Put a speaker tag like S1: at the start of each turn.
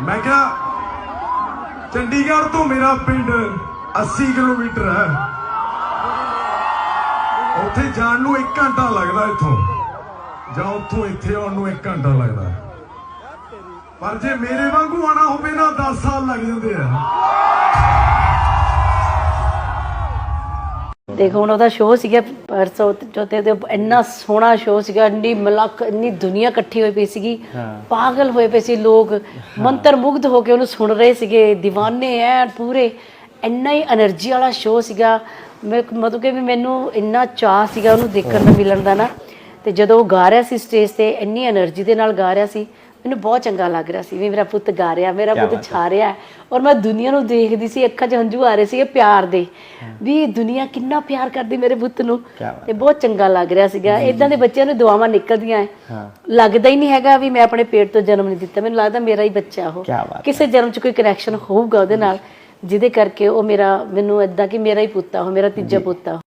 S1: ਮੈਂ ਕਿਹਾ, ਚੰਡੀਗੜ੍ਹ ਤੋਂ ਮੇਰਾ ਪਿੰਡ 80 ਕਿਲੋਮੀਟਰ ਹੈ। ਉੱਥੇ ਜਾਣ ਨੂੰ 1 ਘੰਟਾ ਲੱਗਦਾ ਇੱਥੋਂ। ਜਾਂ ਉੱਥੋਂ ਇੱਥੇ ਆਉਣ ਨੂੰ 1 ਘੰਟਾ ਲੱਗਦਾ। ਪਰ ਜੇ ਮੇਰੇ ਵਾਂਗੂ ਆਣਾ ਹੋਵੇ ਨਾ 10 ਸਾਲ ਲੱਗ ਜਾਂਦੇ ਆ।
S2: ਦੇਖੋ ਹੁਣ ਉਹਦਾ ਸ਼ੋਅ ਸੀਗਾ ਪਰਸੋਂ ਚੌਥੇ ਦੇ ਇੰਨਾ ਸੋਹਣਾ ਸ਼ੋਅ ਸੀਗਾ ਇੰਨੀ ਮਲਕ ਇੰਨੀ ਦੁਨੀਆ ਇਕੱਠੀ ਹੋਈ ਪਈ ਸੀਗੀ। ਪਾਗਲ ਹੋਏ ਪਏ ਸੀ ਲੋਕ ਮੰਤਰ ਮੁਗਧ ਹੋ ਕੇ ਉਹਨੂੰ ਸੁਣ ਰਹੇ ਸੀਗੇ دیਵਾਨੇ ਐ ਪੂਰੇ ਇੰਨਾ ਹੀ એનર્ਜੀ ਵਾਲਾ ਸ਼ੋਅ ਸੀਗਾ। ਮੈਂ ਮਤਲਬ ਕਿ ਵੀ ਮੈਨੂੰ ਇੰਨਾ ਚਾਹ ਸੀਗਾ ਉਹਨੂੰ ਦੇਖਣ ਦਾ ਮਿਲਣ ਦਾ ਨਾ। ਤੇ ਜਦੋਂ ਉਹ ਗਾ ਰਿਹਾ ਸੀ ਸਟੇਜ ਤੇ ਇੰਨੀ એનર્ਜੀ ਦੇ ਨਾਲ ਗਾ ਰਿਹਾ ਸੀ ਮੈਨੂੰ ਬਹੁਤ ਚੰਗਾ ਲੱਗ ਰਿਹਾ ਸੀ ਵੀ ਮੇਰਾ ਪੁੱਤ ਗਾ ਰਿਹਾ ਮੇਰਾ ਪੁੱਤ ਛਾ ਰਿਹਾ। ਔਰ ਮੈਂ ਦੁਨੀਆ ਨੂੰ ਦੇਖਦੀ ਸੀ ਅੱਖਾਂ 'ਚ ਹੰਝੂ ਆ ਰਹੇ ਸੀ ਪਿਆਰ ਦੇ। ਵੀ ਦੁਨੀਆ ਕਿੰਨਾ ਪਿਆਰ ਕਰਦੀ ਮੇਰੇ ਪੁੱਤ ਨੂੰ। ਤੇ ਬਹੁਤ ਚੰਗਾ ਲੱਗ ਰਿਹਾ ਸੀਗਾ। ਇਦਾਂ ਦੇ ਬੱਚਿਆਂ ਨੂੰ ਦੁਆਵਾਂ ਨਿਕਲਦੀਆਂ ਐ। ਲੱਗਦਾ ਹੀ ਨਹੀਂ ਹੈਗਾ ਵੀ ਮੈਂ ਆਪਣੇ ਪੇਟ ਤੋਂ ਜਨਮ ਨਹੀਂ ਦਿੱਤਾ। ਮੈਨੂੰ ਲੱਗਦਾ ਮੇਰਾ ਹੀ ਬੱਚਾ ਉਹ। ਕਿਸੇ ਜਨਮ 'ਚ ਕੋਈ ਕਨੈਕਸ਼ਨ ਹੋਊਗਾ ਉਹਦੇ ਨਾਲ ਜਿਹਦੇ ਕਰਕੇ ਉਹ ਮੇਰਾ ਮੈਨੂੰ ਇਦਾਂ ਕਿ ਮੇਰਾ ਹੀ ਪੁੱਤ ਆ ਉਹ ਮੇਰਾ ਤੀਜਾ ਪੁੱਤ ਆ।